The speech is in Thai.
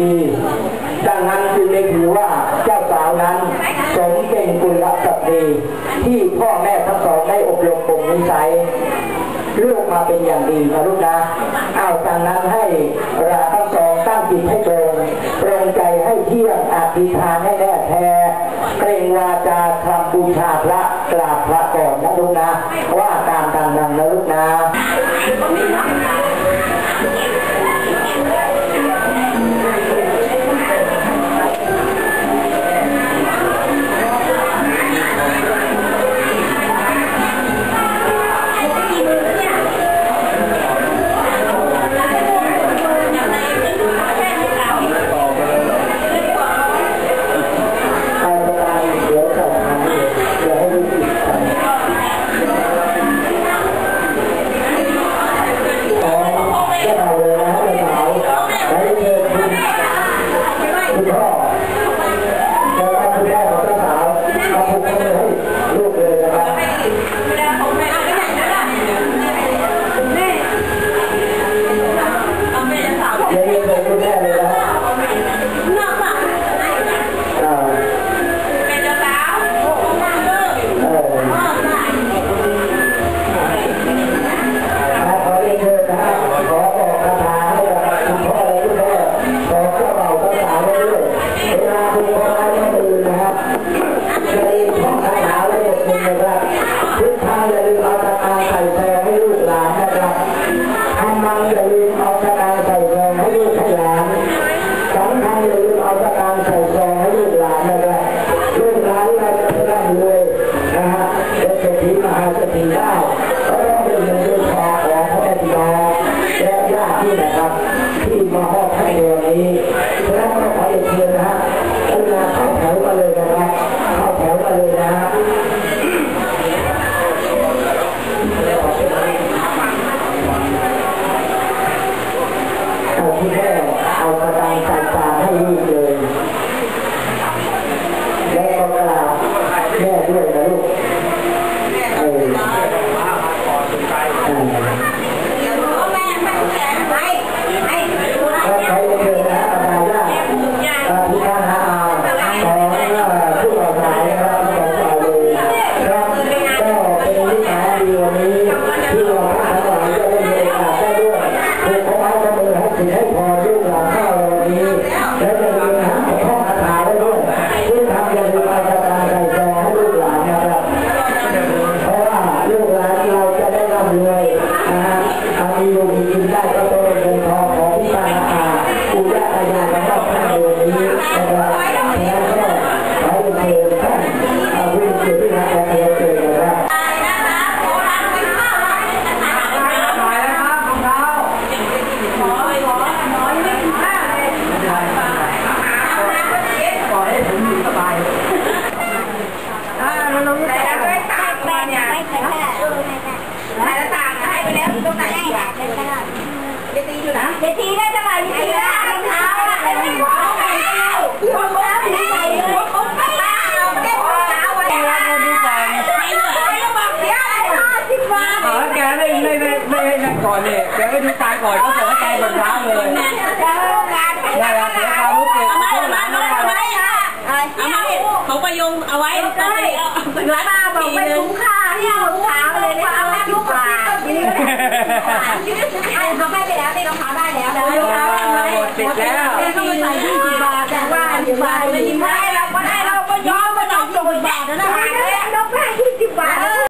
ดี ดังนั้นคือไลยถือว่าเจ้าสาวนั้นสมเป็นกุลกัปรีที่พ่อแม่ทั้งสองได้อบรมบ่มนิสัยลูกมาเป็นอย่างดีนะลูกนะเอาดังนั้นให้ราทั้งสองตั้งจิตให้ตรงตรงใจให้เที่ยงอธิษฐานให้แน่แท้เกรงวาจาทำบูชาพระกราบพระก่อนนะลูกนะ ว่าตามดังนั้นนะลูกนะ my heart. เดี๋ยวทีได้เท่าไหร่ทีละรองเท้าอะไม่ได้ว่าใครเล่าคนบ้าไม่ได้เลยคนบ้าแก้รองเท้าไว้แล้วคนที่ใส่ไม่เหลือแล้วบอกเดี๋ยวห้าสิบบาทอ๋อแกไม่ไม่ไม่ไม่นั่นก่อนเนี่ยแกไม่ดูตายก่อนก็เสียใจบนเท้าเลยได้ครับเสียความรู้สึกเอาไหมเอาไหมเอาไหมเอาไหมเขาประยงเอา ไอ้ทำให้ไปแล้วนี่รองเท้าได้แล้วนะรองเท้าได้ไหมติดแล้วแต่ว่าอันนี้ไม่